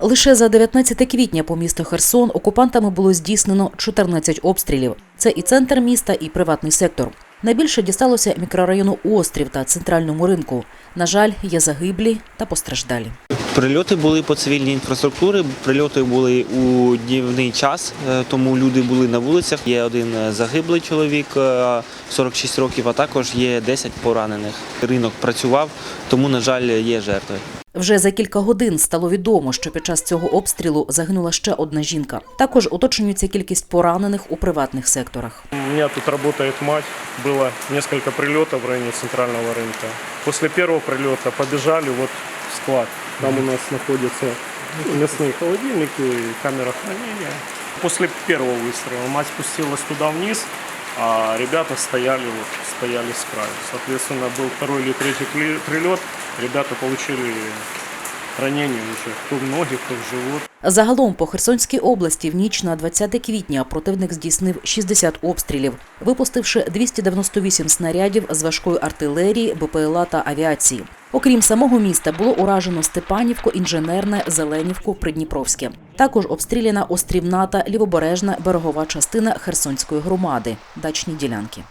Лише за 19 квітня по місту Херсон окупантами було здійснено 14 обстрілів. Це і центр міста, і приватний сектор. Найбільше дісталося мікрорайону Острів та центральному ринку. На жаль, є загиблі та постраждалі. Прильоти були по цивільній інфраструктурі. Прильоти були у днівний час, е, тому люди були на вулицях. Є один е, загиблий чоловік, е, 46 років, а також є 10 поранених. Ринок працював, тому, на жаль, є жертви. Вже за кілька годин стало відомо, що під час цього обстрілу загинула ще одна жінка. Також уточнюється кількість поранених у приватних секторах. У меня тут работает мать. Было несколько прилетов в районе центрального рынка. После первого прилета побежали вот в склад. Там у нас находятся мясные холодильники и камера хранения. После первого выстрела мать спустилась туда вниз, а ребята стояли, вот, стояли с краю. Соответственно, был второй или третий прилет. Ребята получили ранения уже кто в ноги, кто в живот. Загалом по Херсонській області в ніч на 20 квітня противник здійснив 60 обстрілів, випустивши 298 снарядів з важкої артилерії, БПЛА та авіації. Окрім самого міста, було уражено Степанівку, Інженерне, Зеленівку, Придніпровське. Також обстріляна Острівна та лівобережна берегова частина Херсонської громади, дачні ділянки.